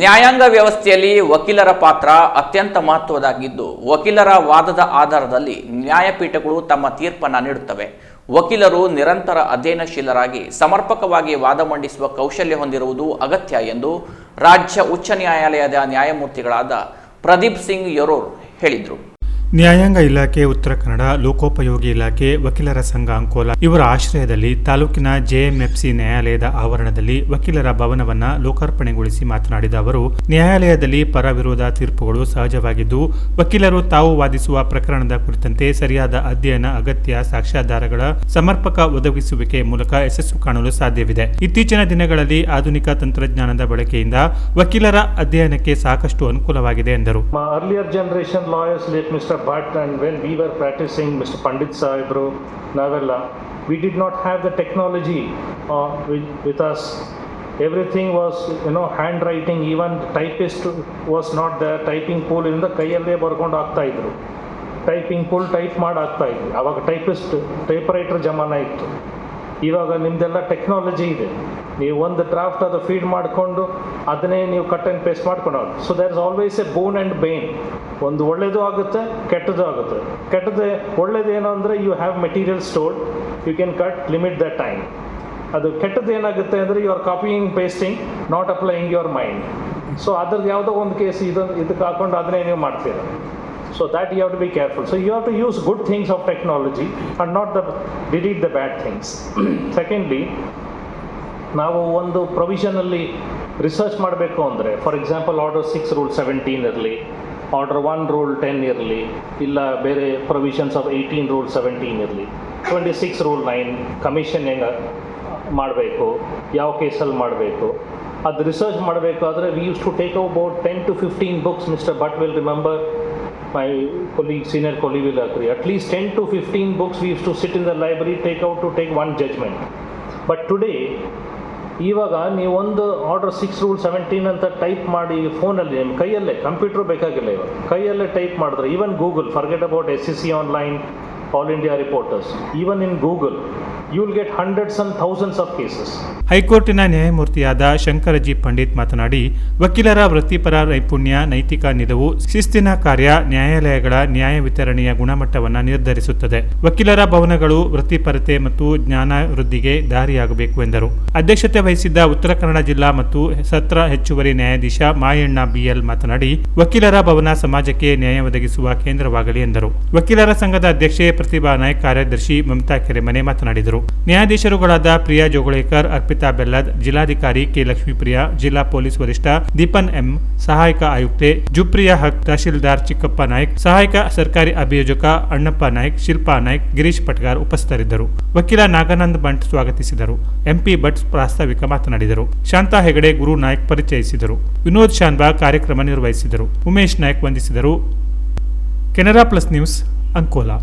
ನ್ಯಾಯಾಂಗ ವ್ಯವಸ್ಥೆಯಲ್ಲಿ ವಕೀಲರ ಪಾತ್ರ ಅತ್ಯಂತ ಮಹತ್ವದಾಗಿದ್ದು ವಕೀಲರ ವಾದದ ಆಧಾರದಲ್ಲಿ ನ್ಯಾಯಪೀಠಗಳು ತಮ್ಮ ತೀರ್ಪನ್ನು ನೀಡುತ್ತವೆ. ವಕೀಲರು ನಿರಂತರ ಅಧ್ಯಯನಶೀಲರಾಗಿ ಸಮರ್ಪಕವಾಗಿ ವಾದ ಮಂಡಿಸುವ ಕೌಶಲ್ಯ ಹೊಂದಿರುವುದು ಅಗತ್ಯ ಎಂದು ರಾಜ್ಯ ಉಚ್ಚ ನ್ಯಾಯಾಲಯದ ನ್ಯಾಯಮೂರ್ತಿಗಳಾದ ಪ್ರದೀಪ್ ಸಿಂಗ್ ಯರೋರ್ ಹೇಳಿದರು. ನ್ಯಾಯಾಂಗ ಇಲಾಖೆ, ಉತ್ತರ ಕನ್ನಡ ಲೋಕೋಪಯೋಗಿ ಇಲಾಖೆ, ವಕೀಲರ ಸಂಘ ಅಂಕೋಲ ಇವರ ಆಶ್ರಯದಲ್ಲಿ ತಾಲೂಕಿನ ಜೆಎಂಎಫ್ಸಿ ನ್ಯಾಯಾಲಯದ ಆವರಣದಲ್ಲಿ ವಕೀಲರ ಭವನವನ್ನು ಲೋಕಾರ್ಪಣೆಗೊಳಿಸಿ ಮಾತನಾಡಿದ ಅವರು, ನ್ಯಾಯಾಲಯದಲ್ಲಿ ಪರ ವಿರೋಧ ತೀರ್ಪುಗಳು ಸಹಜವಾಗಿದ್ದು, ವಕೀಲರು ತಾವು ವಾದಿಸುವ ಪ್ರಕರಣದ ಕುರಿತಂತೆ ಸರಿಯಾದ ಅಧ್ಯಯನ, ಅಗತ್ಯ ಸಾಕ್ಷ್ಯಾಧಾರಗಳ ಸಮರ್ಪಕ ಒದಗಿಸುವಿಕೆ ಮೂಲಕ ಯಶಸ್ಸು ಕಾಣಲು ಸಾಧ್ಯವಿದೆ. ಇತ್ತೀಚಿನ ದಿನಗಳಲ್ಲಿ ಆಧುನಿಕ ತಂತ್ರಜ್ಞಾನದ ಬಳಕೆಯಿಂದ ವಕೀಲರ ಅಧ್ಯಯನಕ್ಕೆ ಸಾಕಷ್ಟು ಅನುಕೂಲವಾಗಿದೆ ಎಂದರು. Bhatt and when we were practicing Mr. Pandit Sahibro, Navella, we did not have the technology uh, with, with us. Everything was, you know, handwriting, even typist was not there, typing pool ಇಂದ ಕೈಯಲ್ಲೇ ಬರ್ಕೊಂಡು ಆಗ್ತಾ ಇದ್ರು typing full type ಮಾಡಿ ಆಗ್ತಾ ಇದ್ವಿ ಅವಾಗ typist type writer ಜಮಾನ ಇತ್ತು ಇವಾಗ ನಿಮ್ದೆಲ್ಲ ಟೆಕ್ನಾಲಜಿ ಇದೆ. ನೀವು ಒಂದು ಡ್ರಾಫ್ಟ್ ಅದು ಫೀಡ್ ಮಾಡಿಕೊಂಡು ಅದನ್ನೇ ನೀವು ಕಟ್ ಆ್ಯಂಡ್ ಪೇಸ್ಟ್ ಮಾಡ್ಕೊಂಡು so there is always a boon and bane ಒಂದು ಒಳ್ಳೆಯದು ಆಗುತ್ತೆ, ಕೆಟ್ಟದ್ದು ಆಗುತ್ತೆ. ಕೆಟ್ಟದ್ದು ಒಳ್ಳೇದೇನು ಅಂದರೆ you have material stored you can cut limit the time ಅದು ಕೆಟ್ಟದ್ದು ಏನಾಗುತ್ತೆ ಅಂದರೆ you are copying pasting not applying your mind so ಅದ್ರದ್ದು ಯಾವುದೋ ಒಂದು ಕೇಸ್ ಇದೊಂದು ಇದಕ್ಕೆ ಹಾಕೊಂಡು ಅದನ್ನೇ ನೀವು ಮಾಡ್ತೀರ. So that you have to be careful. So you have to use good things of technology and not the delete the bad things. Secondly, ನಾವು ಒಂದು ಪ್ರೊವಿಷನಲ್ಲಿ ರಿಸರ್ಚ್ ಮಾಡಬೇಕು ಅಂದರೆ for example order six rule seventeen ಇರಲಿ order one rule ten ಇರಲಿ ಇಲ್ಲ ಬೇರೆ provisions of eighteen rule seventeen ಇರಲಿ twenty six rule nine commission ಹೆಂಗೆ ಮಾಡಬೇಕು ಯಾವ ಕೇಸಲ್ಲಿ ಮಾಡಬೇಕು ಅದು ರಿಸರ್ಚ್ ಮಾಡಬೇಕಾದ್ರೆ we use to take about ten to fifteen books mister but will remember my colleague, senior colleague will agree. At least 10 to 15 books we used to sit in the library, take out to take one judgment. But today, ಇವಾಗ ನೀವು ಒಂದು order six rule seventeen ಅಂತ type ಮಾಡಿ ಫೋನಲ್ಲಿ ನಿಮ್ಮ ಕೈಯಲ್ಲೇ computer ಬೇಕಾಗಿಲ್ಲ ಇವಾಗ ಕೈಯಲ್ಲೇ ಟೈಪ್ ಮಾಡಿದ್ರೆ even Google forget about S C C online all India reporters even in Google you will get hundreds and thousands of cases ಹೈಕೋರ್ಟಿನ ನ್ಯಾಯಮೂರ್ತಿಯಾದ ಶಂಕರಜಿ ಪಂಡಿತ್ ಮಾತನಾಡಿ, ವಕೀಲರ ವೃತ್ತಿಪರ ನೈಪುಣ್ಯ, ನೈತಿಕ ನಿಲುವು, ಶಿಸ್ತಿನ ಕಾರ್ಯ ನ್ಯಾಯಾಲಯಗಳ ನ್ಯಾಯ ವಿತರಣೆಯ ಗುಣಮಟ್ಟವನ್ನು ನಿರ್ಧರಿಸುತ್ತದೆ. ವಕೀಲರ ಭವನಗಳು ವೃತ್ತಿಪರತೆ ಮತ್ತು ಜ್ಞಾನ ವೃದ್ಧಿಗೆ ದಾರಿಯಾಗಬೇಕು ಎಂದರು. ಅಧ್ಯಕ್ಷತೆ ವಹಿಸಿದ್ದ ಉತ್ತರ ಕನ್ನಡ ಜಿಲ್ಲಾ ಮತ್ತು ಸತ್ರ ಹೆಚ್ಚುವರಿ ನ್ಯಾಯಾಧೀಶ ಮಾಯಣ್ಣ ಬಿಎಲ್ ಮಾತನಾಡಿ, ವಕೀಲರ ಭವನ ಸಮಾಜಕ್ಕೆ ನ್ಯಾಯ ಒದಗಿಸುವ ಕೇಂದ್ರವಾಗಲಿ ಎಂದರು. ವಕೀಲರ ಸಂಘದ ಅಧ್ಯಕ್ಷೆ ಪ್ರತಿಭಾ ನಾಯ್ಕ ಕಾರ್ಯದರ್ಶಿ ಮಮತಾ ಕೆರೆಮನೆ ಮಾತನಾಡಿದರು. ನ್ಯಾಯಾಧೀಶರುಗಳಾದ ಪ್ರಿಯಾ ಜೋಗಳೇಕರ್, ಅರ್ಪಿತಾ ಬೆಲ್ಲದ್, ಜಿಲ್ಲಾಧಿಕಾರಿ ಕೆ ಲಕ್ಷ್ಮೀಪ್ರಿಯಾ, ಜಿಲ್ಲಾ ಪೊಲೀಸ್ ವರಿಷ್ಠ ದೀಪನ್ ಎಂ, ಸಹಾಯಕ ಆಯುಕ್ತೆ ಜುಪ್ರಿಯಾ ಹಕ್, ತಹಶೀಲ್ದಾರ್ ಚಿಕ್ಕಪ್ಪ ನಾಯ್ಕ್, ಸಹಾಯಕ ಸರ್ಕಾರಿ ಅಭಿಯೋಜಕ ಅಣ್ಣಪ್ಪ ನಾಯ್ಕ್, ಶಿಲ್ಪಾ ನಾಯ್ಕ್, ಗಿರೀಶ್ ಪಟ್ಗಾರ್ ಉಪಸ್ಥಿತರಿದ್ದರು. ವಕೀಲ ನಾಗಾನಂದ್ ಬಂಟ್ ಸ್ವಾಗತಿಸಿದರು. ಎಂಪಿ ಭಟ್ ಪ್ರಾಸ್ತಾವಿಕ ಮಾತನಾಡಿದರು. ಶಾಂತಾ ಹೆಗಡೆ ಗುರು ನಾಯ್ಕ್ ಪರಿಚಯಿಸಿದರು. ವಿನೋದ್ ಶಾನ್ಬಾ ಕಾರ್ಯಕ್ರಮ ನಿರ್ವಹಿಸಿದರು. ಉಮೇಶ್ ನಾಯ್ಕ್ ವಂದಿಸಿದರು. Canara plus news Ankola.